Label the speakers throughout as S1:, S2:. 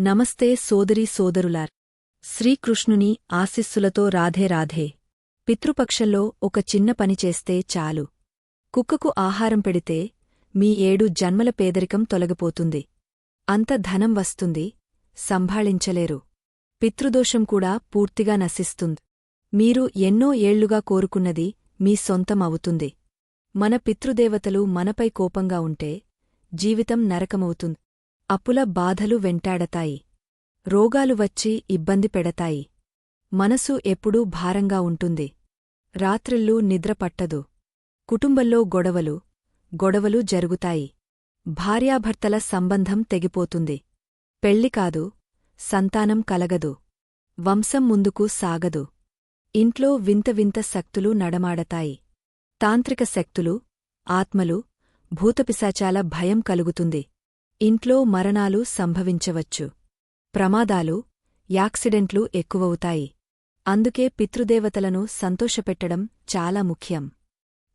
S1: నమస్తే సోదరీ సోదరులార్. శ్రీకృష్ణుని ఆశిస్సులతో రాధే రాధే. పితృపక్షంలో ఒక చిన్న పని చేస్తే చాలు. కుక్కకు ఆహారం పెడితే మీ ఏడు జన్మల పేదరికం తొలగిపోతుంది. అంత ధనం వస్తుంది సంభాళించలేరు. పితృదోషం కూడా పూర్తిగా నశిస్తుంది. మీరు ఎన్నో ఏళ్ళుగా కోరుకున్నది మీ సొంతం అవుతుంది. మన పితృదేవతలు మనపై కోపంగా ఉంటే జీవితం నరకమవుతుంది. అప్పుల బాధలు వెంటాడతాయి. రోగాలు వచ్చి ఇబ్బంది పెడతాయి. మనసు ఎప్పుడూ భారంగా ఉంటుంది. రాత్రిళ్ళు నిద్రపట్టదు కుటుంబంలో గొడవలు గొడవలు జరుగుతాయి. భార్యాభర్తల సంబంధం తెగిపోతుంది. పెళ్ళి కాదు సంతానం కలగదు. వంశం ముందుకు సాగదు. ఇంట్లో వింత వింత శక్తులు నడమాడతాయి. తాంత్రిక శక్తులు ఆత్మలు భూతపిశాచాల భయం కలుగుతుంది. ఇంట్లో మరణాలు సంభవించవచ్చు. ప్రమాదాలు యాక్సిడెంట్లు ఎక్కువవుతాయి. అందుకే పితృదేవతలను సంతోషపెట్టడం చాలా ముఖ్యం.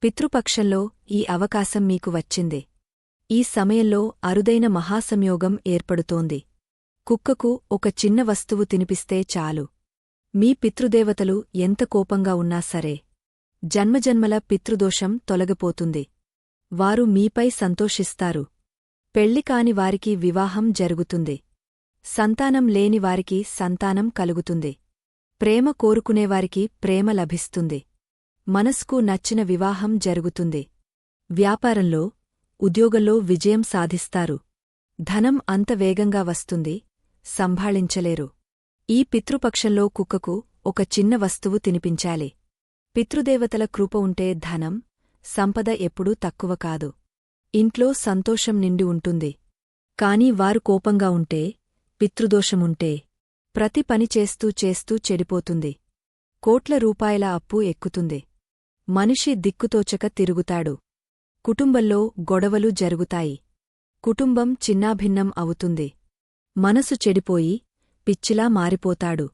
S1: పితృపక్షంలో ఈ అవకాశం మీకు వచ్చింది. ఈ సమయంలో అరుదైన మహాసంయోగం ఏర్పడుతోంది. కుక్కకు ఒక చిన్న వస్తువు తినిపిస్తే చాలు. మీ పితృదేవతలు ఎంత కోపంగా ఉన్నా సరే. జన్మజన్మల పితృదోషం తొలగిపోతుంది. వారు మీపై సంతోషిస్తారు. పెళ్ళికాని వారికి వివాహం జరుగుతుంది. సంతానం లేని వారికి సంతానం కలుగుతుంది. ప్రేమ కోరుకునేవారికి ప్రేమ లభిస్తుంది. మనస్కు నచ్చిన వివాహం జరుగుతుంది. వ్యాపారంలో ఉద్యోగంలో విజయం సాధిస్తారు. ధనం అంత వేగంగా వస్తుంది సంభాళించలేరు. ఈ పితృపక్షంలో కుక్కకు ఒక చిన్న వస్తువు తినిపించాలి. పితృదేవతల కృప ఉంటే ధనం సంపద ఎప్పుడూ తక్కువ కాదు. ఇంట్లో సంతోషం నిండి ఉంటుంది. కాని వారు కోపంగా ఉంటే పితృదోషముంటే ప్రతి పని చేస్తూ చేస్తూ చెడిపోతుంది. కోట్ల రూపాయల అప్పు ఎక్కుతుంది. మనిషి దిక్కుతోచక తిరుగుతాడు. కుటుంబంలో గొడవలు జరుగుతాయి. కుటుంబం చిన్నాభిన్నం అవుతుంది. మనసు చెడిపోయి పిచ్చిలా మారిపోతాడు.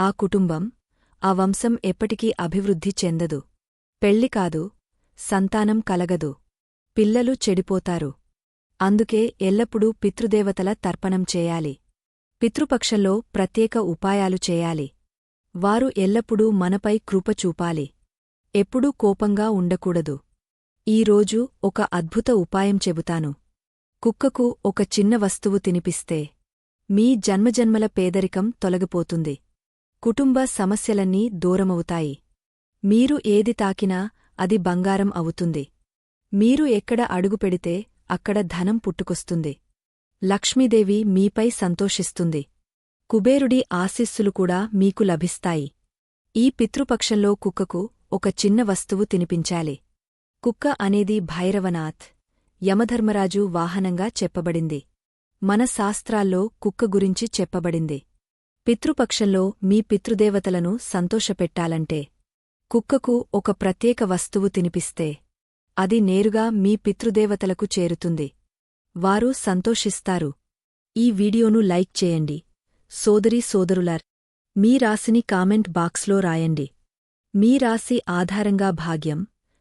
S1: ఆ కుటుంబం ఆ వంశం ఎప్పటికీ అభివృద్ధి చెందదు. పెళ్ళి కాదు సంతానం కలగదు. పిల్లలు చెడిపోతారు. అందుకే ఎల్లప్పుడూ పితృదేవతల తర్పణం చేయాలి. పితృపక్షంలో ప్రత్యేక ఉపాయాలు చేయాలి. వారు ఎల్లప్పుడూ మనపై కృప చూపాలి. ఎప్పుడూ కోపంగా ఉండకూడదు. ఈరోజు ఒక అద్భుత ఉపాయం చెబుతాను. కుక్కకు ఒక చిన్న వస్తువు తినిపిస్తే మీ జన్మజన్మల పేదరికం తొలగిపోతుంది. కుటుంబ సమస్యలన్నీ దూరమవుతాయి. మీరు ఏది తాకినా అది బంగారం అవుతుంది. మీరు ఎక్కడ అడుగుపెడితే అక్కడ ధనం పుట్టుకొస్తుంది. లక్ష్మీదేవి మీపై సంతోషిస్తుంది. కుబేరుడి ఆశీస్సులు కూడా మీకు లభిస్తాయి. ఈ పితృపక్షంలో కుక్కకు ఒక చిన్న వస్తువు తినిపించాలి. కుక్క అనేది భైరవనాథ్. యమధర్మరాజు వాహనంగా చెప్పబడింది. మన శాస్త్రాల్లో కుక్క గురించి చెప్పబడింది. పితృపక్షంలో మీ పితృదేవతలను సంతోషపెట్టాలంటే కుక్కకు ఒక ప్రత్యేక వస్తువు తినిపిస్తే అది నేరుగా మీ పితృదేవతలకు చేరుతుంది. వారు సంతోషిస్తారు. ఈ వీడియోను లైక్ చేయండి. సోదరీ సోదరులార్ మీ రాశిని కామెంట్ బాక్స్లో రాయండి. మీ రాశి ఆధారంగా భాగ్యం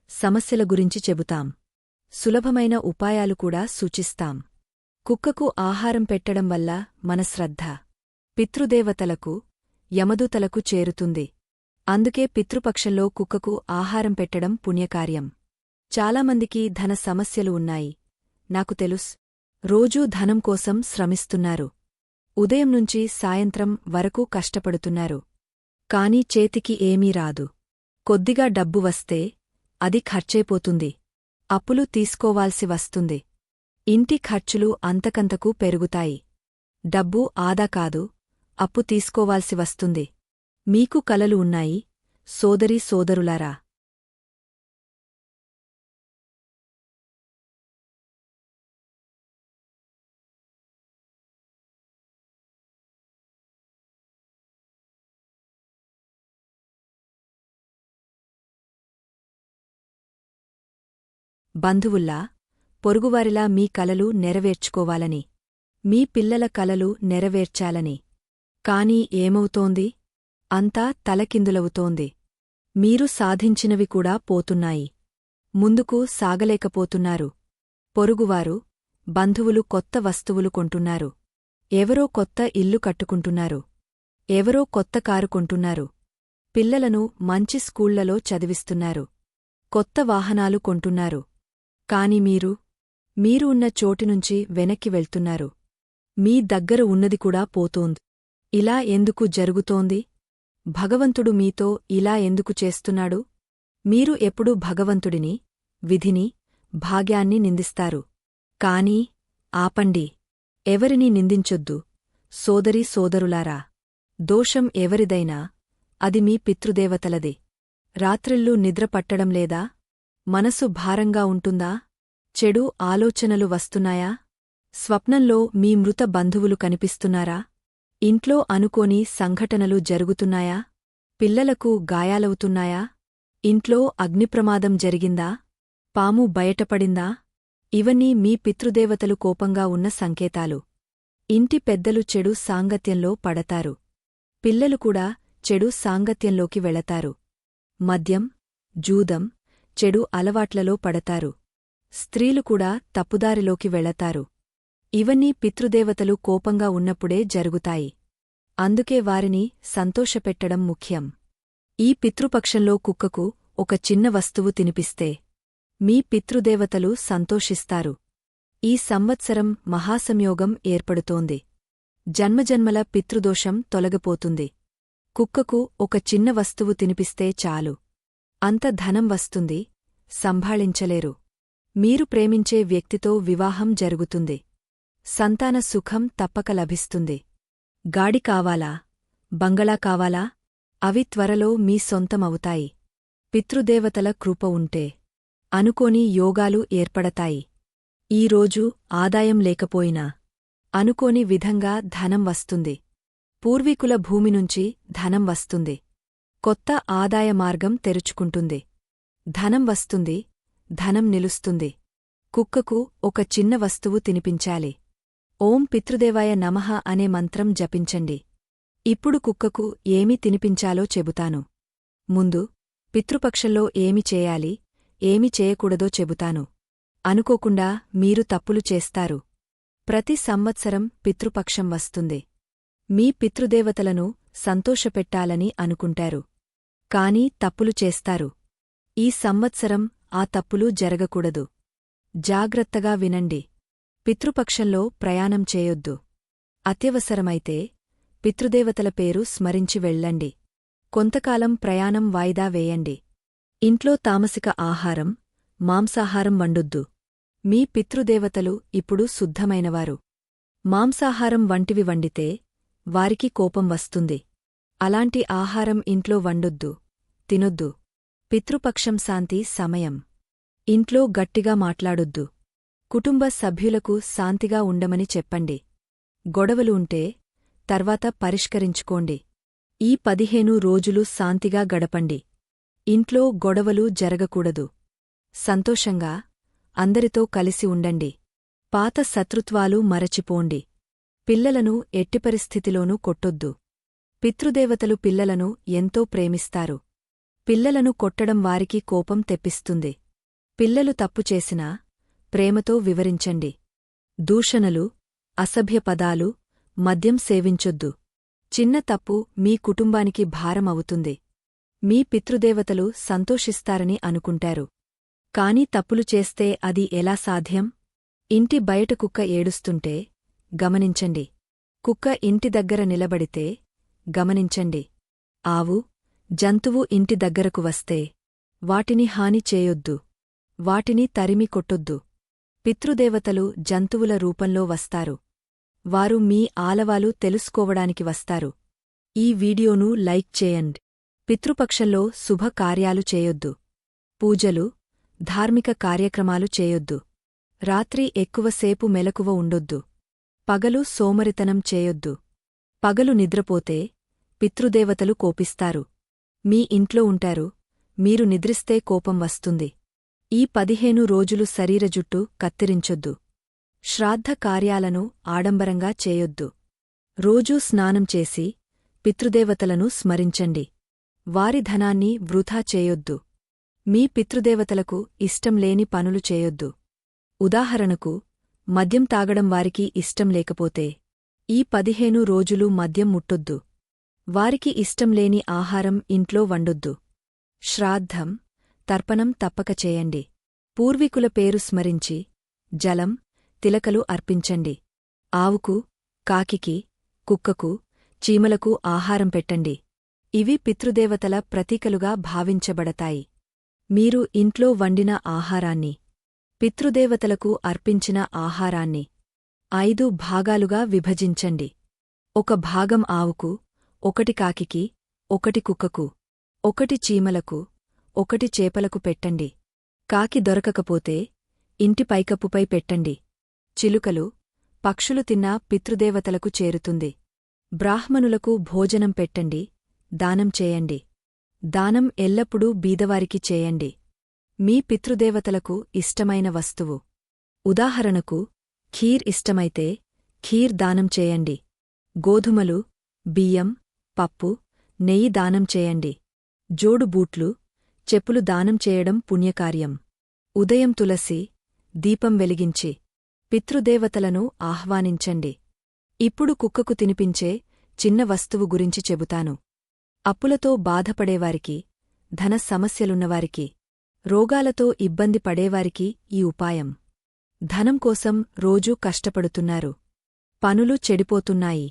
S1: సమస్యల గురించి చెబుతాం. సులభమైన ఉపాయాలు కూడా సూచిస్తాం. కుక్కకు ఆహారం పెట్టడం వల్ల మన శ్రద్ధ పితృదేవతలకు యమదూతలకు చేరుతుంది. అందుకే పితృపక్షంలో కుక్కకు ఆహారం పెట్టడం పుణ్యకార్యం. చాలామందికి ధన సమస్యలు ఉన్నాయి. నాకు తెలుస్. రోజూ ధనం కోసం శ్రమిస్తున్నారు. ఉదయం నుంచి సాయంత్రం వరకు కష్టపడుతున్నారు. కాని చేతికి ఏమీ రాదు. కొద్దిగా డబ్బు వస్తే అది ఖర్చైపోతుంది. అప్పులు తీసుకోవాల్సి వస్తుంది. ఇంటి ఖర్చులు అంతకంతకు పెరుగుతాయి. డబ్బు ఆదా కాదు అప్పు తీసుకోవాల్సి వస్తుంది. మీకు కలలు ఉన్నాయి సోదరీ సోదరులారా. బంధువుల్లా పొరుగువారిలా మీ కలలు నెరవేర్చుకోవాలని మీ పిల్లల కలలు నెరవేర్చాలని. కాని ఏమవుతోంది? అంతా తలకిందులవుతోంది. మీరు సాధించినవి కూడా పోతున్నాయి. ముందుకు సాగలేకపోతున్నారు. పొరుగువారు బంధువులు కొత్త వస్తువులు కొంటున్నారు. ఎవరో కొత్త ఇల్లు కట్టుకుంటున్నారు. ఎవరో కొత్త కారు కొంటున్నారు. పిల్లలను మంచి స్కూళ్ళలో చదివిస్తున్నారు. కొత్త వాహనాలు కొంటున్నారు. కాని మీరు మీరు ఉన్న చోటినుంచి వెనక్కి వెళ్తున్నారు. మీ దగ్గర ఉన్నది కూడా పోతోంది. ఇలా ఎందుకు జరుగుతోంది? భగవంతుడు మీతో ఇలా ఎందుకు చేస్తున్నాడు? మీరు ఎప్పుడూ భగవంతుడిని విధిని భాగ్యాన్ని నిందిస్తారు. కాని ఆపండి. ఎవరినీ నిందించొద్దు. సోదరీ సోదరులారా దోషం ఎవరిదైనా అది మీ పితృదేవతలదే. రాత్రిళ్ళు నిద్ర పట్టడం లేదా? మనసు భారంగా ఉంటుందా? చెడు ఆలోచనలు వస్తున్నాయా? స్వప్నంలో మీ మృత బంధువులు కనిపిస్తున్నారా? ఇంట్లో అనుకోని సంఘటనలు జరుగుతున్నాయా? పిల్లలకు గాయాలవుతున్నాయా? ఇంట్లో అగ్నిప్రమాదం జరిగిందా? పాము బయటపడిందా? ఇవన్నీ మీ పితృదేవతలు కోపంగా ఉన్న సంకేతాలు. ఇంటి పెద్దలు చెడు సాంగత్యంలో పడతారు. పిల్లలు కూడా చెడు సాంగత్యంలోకి వెళతారు. మద్యం జూదం చెడు అలవాట్లలో పడతారు. స్త్రీలు కూడా తప్పుదారిలోకి వెళతారు. ఇవన్నీ పితృదేవతలు కోపంగా ఉన్నప్పుడే జరుగుతాయి. అందుకే వారిని సంతోషపెట్టడం ముఖ్యం. ఈ పితృపక్షంలో కుక్కకు ఒక చిన్న వస్తువు తినిపిస్తే మీ పితృదేవతలు సంతోషిస్తారు. ఈ సంవత్సరం మహాసంయోగం ఏర్పడుతోంది. జన్మజన్మల పితృదోషం తొలగిపోతుంది. కుక్కకు ఒక చిన్న వస్తువు తినిపిస్తే చాలు. అంత ధనం వస్తుంది సంభాళించలేరు. మీరు ప్రేమించే వ్యక్తితో వివాహం జరుగుతుంది. సంతాన సుఖం తప్పక లభిస్తుంది. గాడి కావాలా? బంగళా కావాలా? అవి త్వరలో మీ సొంతమవుతాయి. పితృదేవతల కృప ఉంటే అనుకోని యోగాలు ఏర్పడతాయి. ఈరోజు ఆదాయం లేకపోయినా అనుకోని విధంగా ధనం వస్తుంది. పూర్వీకుల భూమి నుంచి ధనం వస్తుంది. కొత్త ఆదాయ మార్గం తెరుచుకుంటుంది. ధనం వస్తుంది ధనం నిలుస్తుంది. కుక్కకు ఒక చిన్న వస్తువు తినిపించాలి. ఓం పితృదేవాయ నమః అనే మంత్రం జపించండి. ఇప్పుడు కుక్కకు ఏమి తినిపించాలో చెబుతాను. ముందు పితృపక్షంలో ఏమి చేయాలి ఏమి చేయకూడదో చెబుతాను. అనుకోకుండా మీరు తప్పులు చేస్తారు. ప్రతి సంవత్సరం పితృపక్షం వస్తుంది. మీ పితృదేవతలను సంతోషపెట్టాలని అనుకుంటారు. కాని తప్పులు చేస్తారు. ఈ సంవత్సరం ఆ తప్పులు జరగకూడదు. జాగ్రత్తగా వినండి. పితృపక్షంలో ప్రయాణం చేయొద్దు. అత్యవసరమైతే పితృదేవతల పేరు స్మరించి వెళ్ళండి. కొంతకాలం ప్రయాణం వాయిదా వేయండి. ఇంట్లో తామసిక ఆహారం మాంసాహారం వండొద్దు. మీ పితృదేవతలు ఇప్పుడు శుద్ధమైనవారు. మాంసాహారం వంటివి వండితే వారికి కోపం వస్తుంది. అలాంటి ఆహారం ఇంట్లో వండొద్దు. తినొద్దు. పితృపక్షం శాంతి సమయం. ఇంట్లో గట్టిగా మాట్లాడొద్దు. కుటుంబ సభ్యులకు శాంతిగా ఉండమని చెప్పండి. గొడవలు ఉంటే తర్వాత పరిష్కరించుకోండి. ఈ పదిహేను రోజులు శాంతిగా గడపండి. ఇంట్లో గొడవలు జరగకూడదు. సంతోషంగా అందరితో కలిసి ఉండండి. పాత శత్రుత్వాలు మరచిపోండి. పిల్లలను ఎట్టి పరిస్థితిలోనూ కొట్టొద్దు. పితృదేవతలు పిల్లలను ఎంతో ప్రేమిస్తారు. పిల్లలను కొట్టడం వారికి కోపం తెప్పిస్తుంది. పిల్లలు తప్పు చేసినా ప్రేమతో వివరించండి. దూషణలు అసభ్య పదాలు మద్యం సేవించొద్దు. చిన్న తప్పు మీ కుటుంబానికి భారం అవుతుంది. మీ పితృదేవతలు సంతోషిస్తారని అనుకుంటారు. కాని తప్పులు చేస్తే అది ఎలా సాధ్యం? ఇంటి బయట కుక్క ఏడుస్తుంటే గమనించండి. కుక్క ఇంటి దగ్గర నిలబడితే గమనించండి. ఆవు జంతువు ఇంటి దగ్గరకు వస్తే వాటిని హాని చేయొద్దు. వాటిని తరిమి కొట్టొద్దు. పితృదేవతలు జంతువుల రూపంలో వస్తారు. వారు మీ ఆలవాలు తెలుసుకోవడానికి వస్తారు. ఈ వీడియోను లైక్ చేయండి. పితృపక్షంలో శుభకార్యాలు చేయొద్దు. పూజలు ధార్మిక కార్యక్రమాలు చేయొద్దు. రాత్రి ఎక్కువసేపు మెలకువ ఉండొద్దు. పగలు సోమరితనం చేయొద్దు. పగలు నిద్రపోతే పితృదేవతలు కోపిస్తారు. మీ ఇంట్లో ఉంటారు. మీరు నిద్రిస్తే కోపం వస్తుంది. ఈ పదిహేను రోజులు శరీర జుట్టు కత్తిరించొద్దు. శ్రాద్ధ కార్యాలను ఆడంబరంగా చేయొద్దు. రోజూ స్నానం చేసి పితృదేవతలను స్మరించండి. వారి ధనాన్ని వృథా చేయొద్దు. మీ పితృదేవతలకు ఇష్టం లేని పనులు చేయొద్దు. ఉదాహరణకు మద్యం తాగడం వారికి ఇష్టం లేకపోతే ఈ పదిహేను రోజులు మద్యం ముట్టొద్దు. వారికి ఇష్టంలేని ఆహారం ఇంట్లో వండొద్దు. శ్రాద్ధం తర్పణం తప్పక చేయండి. పూర్వీకుల పేరు స్మరించి జలం తిలకలు అర్పించండి. ఆవుకు కాకికి కుక్కకు చీమలకు ఆహారం పెట్టండి. ఇవి పితృదేవతల ప్రతీకలుగా భావించబడతాయి. మీరు ఇంట్లో వండిన ఆహారాన్ని పితృదేవతలకు అర్పించిన ఆహారాన్ని ఐదు భాగాలుగా విభజించండి. ఒక భాగం ఆవుకు ఒకటి కాకికి ఒకటి కుక్కకు ఒకటి చీమలకు ఒకటి చేపలకు పెట్టండి. కాకి దొరకకపోతే ఇంటి పైకప్పుపై పెట్టండి. చిలుకలు పక్షులు తిన్నా పితృదేవతలకు చేరుతుంది. బ్రాహ్మణులకు భోజనం పెట్టండి దానం చేయండి. దానం ఎల్లప్పుడూ బీదవారికి చేయండి. మీ పితృదేవతలకు ఇష్టమైన వస్తువు. ఉదాహరణకు ఖీర్ ఇష్టమైతే ఖీర్ దానం చేయండి. గోధుమలు బియ్యం పప్పు నెయ్యి దానం చేయండి. జోడు బూట్లు చెప్పులు దానం చేయడం పుణ్యకార్యం. ఉదయం తులసి దీపం వెలిగించి పితృదేవతలను ఆహ్వానించండి. ఇప్పుడు కుక్కకు తినిపించే చిన్న వస్తువు గురించి చెబుతాను. అప్పులతో బాధపడేవారికి ధన సమస్యలున్నవారికి రోగాలతో ఇబ్బంది పడేవారికి ఈ ఉపాయం. ధనం కోసం రోజూ కష్టపడుతున్నారు. పనులు చెడిపోతున్నాయి.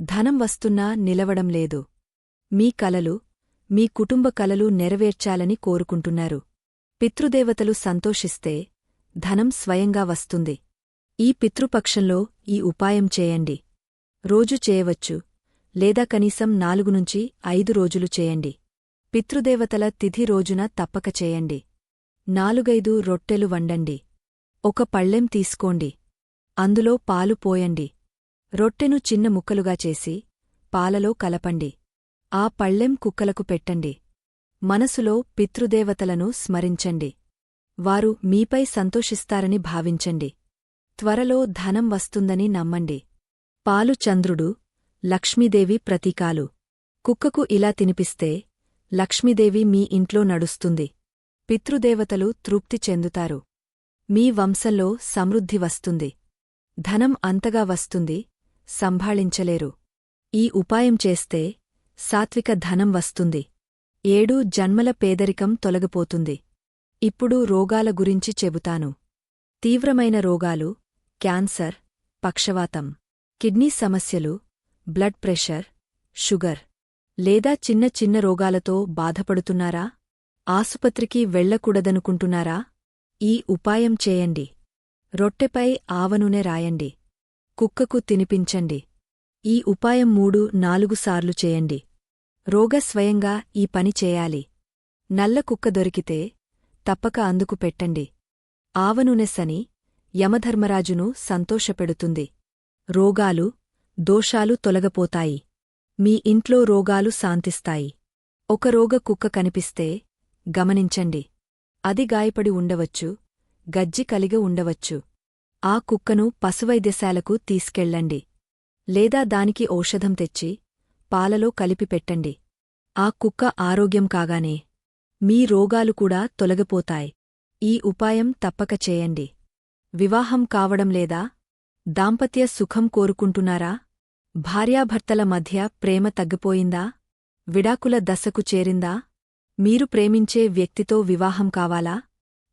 S1: ధనం వస్తున్నా నిలవడం లేదు. మీ కలలు మీ కుటుంబ కలలు నెరవేర్చాలని కోరుకుంటున్నారు. పితృదేవతలు సంతోషిస్తే ధనం స్వయంగా వస్తుంది. ఈ పితృపక్షంలో ఈ ఉపాయం చేయండి. రోజు చేయవచ్చు లేదా కనీసం నాలుగు నుంచి ఐదు రోజులు చేయండి. పితృదేవతల తిథి రోజున తప్పక చేయండి. నాలుగైదు రొట్టెలు వండండి. ఒక పళ్ళెం తీసుకోండి. అందులో పాలు పోయండి. రొట్టెను చిన్న ముక్కలుగా చేసి పాలలో కలపండి. ఆ పళ్ళెం కుక్కలకు పెట్టండి. మనసులో పితృదేవతలను స్మరించండి. వారు మీపై సంతోషిస్తారని భావించండి. త్వరలో ధనం వస్తుందని నమ్మండి. పాలు చంద్రుడు లక్ష్మీదేవి ప్రతీకాలు. కుక్కకు ఇలా తినిపిస్తే లక్ష్మీదేవి మీ ఇంట్లో నడుస్తుంది. పితృదేవతలు తృప్తి చెందుతారు. మీ వంశంలో సమృద్ధి వస్తుంది. ధనం అంతగా వస్తుంది. సంభాళించలేరు. ఈ ఉపాయం చేస్తే సాత్విక ధనం వస్తుంది. ఏడు జన్మల పేదరికం తొలగిపోతుంది. ఇప్పుడు రోగాల గురించి చెబుతాను. తీవ్రమైన రోగాలు క్యాన్సర్ పక్షవాతం కిడ్నీ సమస్యలు బ్లడ్ ప్రెషర్ షుగర్ లేదా చిన్న చిన్న రోగాలతో బాధపడుతున్నారా? ఆసుపత్రికి వెళ్ళకూడదనుకుంటున్నారా ఈ ఉపాయం చేయండి. రొట్టెపై ఆవనూనె రాయండి. కుక్కకు తినిపించండి. ఈ ఉపాయం మూడు నాలుగు సార్లు చేయండి. రోగ స్వయంగా ఈ పని చేయాలి. నల్ల కుక్క దొరికితే తప్పక అందుకు పెట్టండి. ఆవనూనెస్సని యమధర్మరాజును సంతోషపెడుతుంది. రోగాలు దోషాలు తొలగపోతాయి. మీ ఇంట్లో రోగాలు శాంతిస్తాయి. ఒక రోగ కుక్క కనిపిస్తే గమనించండి. అది గాయపడి ఉండవచ్చు గజ్జి కలిగి ఉండవచ్చు. ఆ కుక్కను పశువైద్యశాలకు తీసుకెళ్ళండి. లేదా దానికి ఔషధం తెచ్చి పాలలో కలిపి పెట్టండి. ఆ కుక్క ఆరోగ్యం కాగానే మీ రోగాలు కూడా తొలగిపోతాయి. ఈ ఉపాయం తప్పక చేయండి. వివాహం కావడం లేదా? దాంపత్య సుఖం కోరుకుంటున్నారా? భార్యాభర్తల మధ్య ప్రేమ తగ్గిపోయిందా? విడాకుల దశకు చేరిందా? మీరు ప్రేమించే వ్యక్తితో వివాహం కావాలా?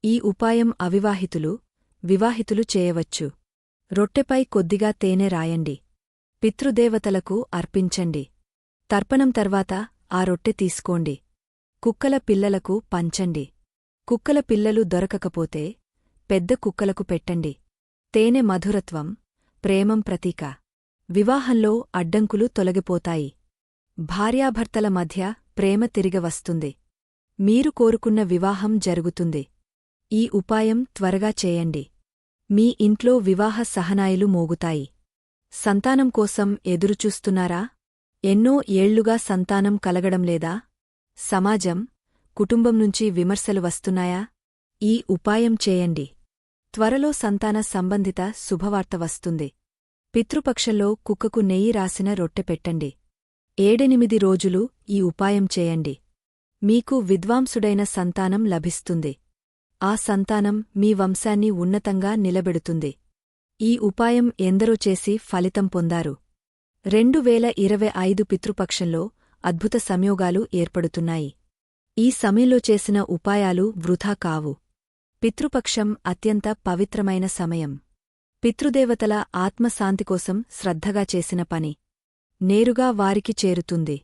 S1: ఈ ఉపాయం అవివాహితులు వివాహితులు చేయవచ్చు. రొట్టెపై కొద్దిగా తేనె రాయండి. పితృదేవతలకు అర్పించండి. తర్పణం తర్వాత ఆ రొట్టె తీసుకోండి. కుక్కల పిల్లలకు పంచండి. కుక్కల పిల్లలు దొరకకపోతే పెద్ద కుక్కలకు పెట్టండి. తేనె మధురత్వం ప్రేమం ప్రతీక. వివాహంలో అడ్డంకులు తొలగిపోతాయి. భార్యాభర్తల మధ్య ప్రేమ తిరిగి వస్తుంది. మీరు కోరుకున్న వివాహం జరుగుతుంది. ఈ ఉపాయం త్వరగా చేయండి. మీ ఇంట్లో వివాహ సహనాయలు మోగుతాయి. సంతానం కోసం ఎదురుచూస్తున్నారా? ఎన్నో ఏళ్ళుగా సంతానం కలగడం లేదా? సమాజం కుటుంబం నుంచి విమర్శలు వస్తున్నాయా? ఈ ఉపాయం చేయండి. త్వరలో సంతాన సంబంధిత శుభవార్త వస్తుంది. పితృపక్షంలో కుక్కకు నెయ్యి రాసిన రొట్టె పెట్టండి. ఏడెనిమిది రోజులు ఈ ఉపాయం చేయండి. మీకు విద్వాంసుడైన సంతానం లభిస్తుంది. ఆ సంతానం మీ వంశాన్ని ఉన్నతంగా నిలబెడుతుంది. ఈ ఉపాయం ఎందరో చేసి ఫలితం పొందారు. రెండు వేల ఇరవై ఐదు పితృపక్షంలో అద్భుత సంయోగాలు ఏర్పడుతున్నాయి. ఈ సమయంలో చేసిన ఉపాయాలు వృధా కావు. పితృపక్షం అత్యంత పవిత్రమైన సమయం. పితృదేవతల ఆత్మశాంతి కోసం శ్రద్ధగా చేసిన పని. నేరుగా వారికి చేరుతుంది.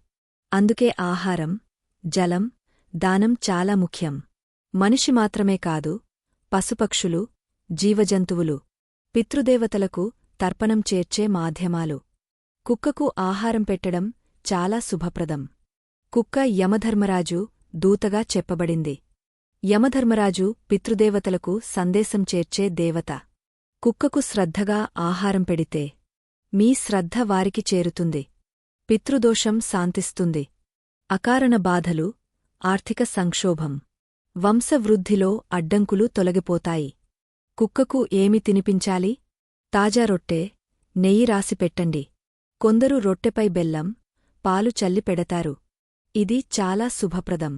S1: అందుకే ఆహారం జలం దానం చాలా ముఖ్యం. మనిషి మాత్రమే కాదు పశుపక్షులు జీవజంతువులు పితృదేవతలకు తర్పణం చేర్చే మాధ్యమాలు. కుక్కకు ఆహారం పెట్టడం చాలా శుభప్రదం. కుక్క యమధర్మరాజు దూతగా చెప్పబడింది. యమధర్మరాజు పితృదేవతలకు సందేశం చేర్చే దేవత. కుక్కకు శ్రద్ధగా ఆహారం పెడితే మీ శ్రద్ధ వారికి చేరుతుంది. పితృదోషం శాంతిస్తుంది. అకారణ బాధలు ఆర్థిక సంక్షోభం. వంశవృద్ధిలో అడ్డంకులు తొలగిపోతాయి. కుక్కకు ఏమి తినిపించాలి? తాజా రొట్టె నెయ్యి రాసి పెట్టండి. కొందరు రొట్టెపై బెల్లం పాలు చల్లి పెడతారు. ఇది చాలా శుభప్రదం.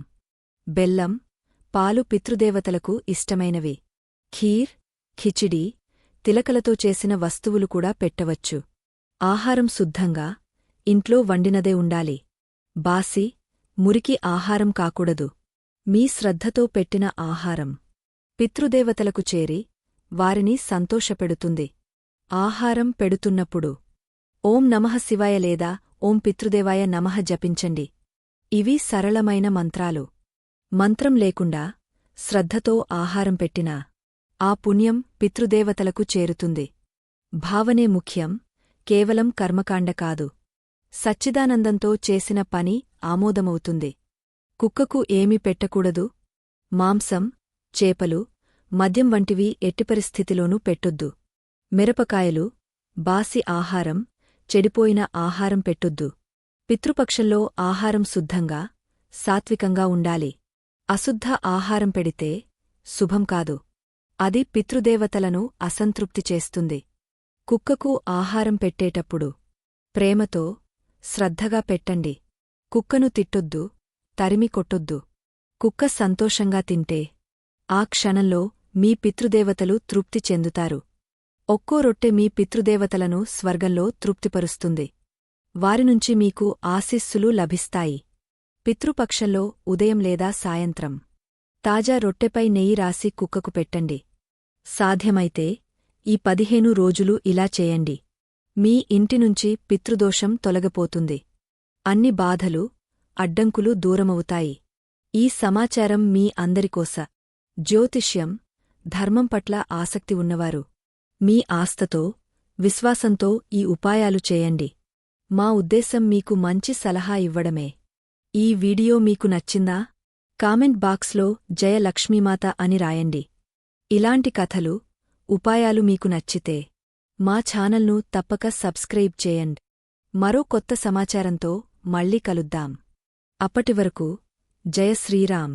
S1: బెల్లం పాలు పితృదేవతలకు ఇష్టమైనవి. ఖీర్ ఖిచిడీ తిలకలతో చేసిన వస్తువులు కూడా పెట్టవచ్చు. ఆహారం శుద్ధంగా ఇంట్లో వండినదే ఉండాలి. బాసి మురికి ఆహారం కాకూడదు. మీ శ్రద్ధతో పెట్టిన ఆహారం. పితృదేవతలకు చేరి వారిని సంతోషపెడుతుంది. ఆహారం పెడుతున్నప్పుడు ఓం నమః శివాయ లేదా ఓం పితృదేవాయ నమః జపించండి. ఇవి సరళమైన మంత్రాలు. మంత్రం లేకుండా శ్రద్ధతో ఆహారం పెట్టినా ఆ పుణ్యం పితృదేవతలకు చేరుతుంది. భావనే ముఖ్యం కేవలం కర్మకాండ కాదు. సచ్చిదానందంతో చేసిన పని ఆమోదమవుతుంది. కుక్కకు ఏమి పెట్టకూడదు. మాంసం చేపలు మద్యం వంటివి ఎట్టి పరిస్థితిలోనూ పెట్టొద్దు. మిరపకాయలు బాసి ఆహారం చెడిపోయిన ఆహారం పెట్టొద్దు. పితృపక్షంలో ఆహారం శుద్ధంగా సాత్వికంగా ఉండాలి. అశుద్ధ ఆహారం పెడితే శుభం కాదు. అది పితృదేవతలను అసంతృప్తి చేస్తుంది. కుక్కకు ఆహారం పెట్టేటప్పుడు ప్రేమతో శ్రద్ధగా పెట్టండి. కుక్కను తిట్టొద్దు. తరిమి కొట్టొద్దు. కుక్క సంతోషంగా తింటే ఆ క్షణంలో మీ పితృదేవతలు తృప్తి చెందుతారు. ఒక్కో రొట్టె మీ పితృదేవతలను స్వర్గంలో తృప్తిపరుస్తుంది. వారినుంచి మీకు ఆశీస్సులు లభిస్తాయి. పితృపక్షంలో ఉదయం లేదా సాయంత్రం. తాజా రొట్టెపై నెయ్యి రాసి కుక్కకు పెట్టండి. సాధ్యమైతే ఈ పదిహేను రోజులు ఇలా చేయండి. మీ ఇంటినుంచి పితృదోషం తొలగిపోతుంది. అన్ని బాధలు అడ్డంకులు దూరమవుతాయి. ఈ సమాచారం మీ అందరికోస జ్యోతిష్యం ధర్మం పట్ల ఆసక్తి ఉన్నవారు. మీ ఆస్తతో విశ్వాసంతో ఈ ఉపాయాలు చేయండి. మా ఉద్దేశం మీకు మంచి సలహా ఇవ్వడమే. ఈ వీడియో మీకు నచ్చిందా? కామెంట్ బాక్స్లో జయ లక్ష్మీమాత అని రాయండి. ఇలాంటి కథలు ఉపాయాలు మీకు నచ్చితే మా ఛానల్ను తప్పక సబ్స్క్రైబ్ చేయండి. మరో కొత్త సమాచారంతో మళ్ళీ కలుద్దాం. అప్పటివరకు జయ శ్రీరామ్.